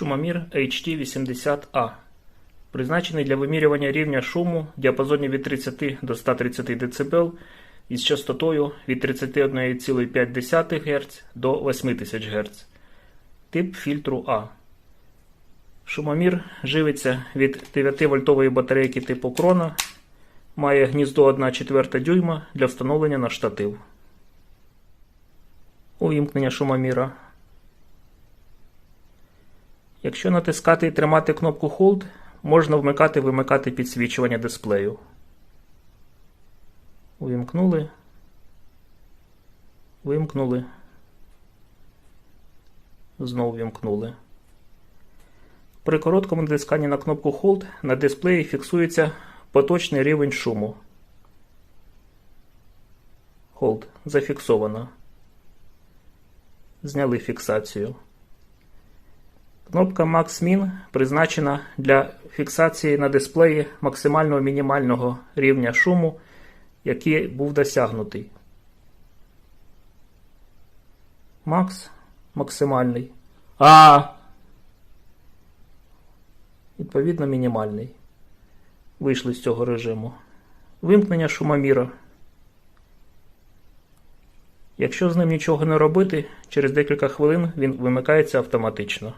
Шумомір HT80A. Призначений для вимірювання рівня шуму в діапазоні від 30 до 130 дБ із частотою від 31,5 Гц до 8000 Гц. Тип фільтру А. Шумомір живиться від 9-вольтової батарейки типу крона. Має гніздо 1,4 дюйма для встановлення на штатив. Увімкнення шумоміра. Якщо натискати і тримати кнопку Hold, можна вмикати-вимикати підсвічування дисплею. Увімкнули. Вимкнули. Знову вімкнули. При короткому натисканні на кнопку Hold на дисплеї фіксується поточний рівень шуму. Hold. Зафіксовано. Зняли фіксацію. Кнопка Max Min призначена для фіксації на дисплеї максимального мінімального рівня шуму, який був досягнутий. Макс максимальний. А. Відповідно, мінімальний. Вийшли з цього режиму. Вимкнення шумоміра. Якщо з ним нічого не робити, через декілька хвилин він вимикається автоматично.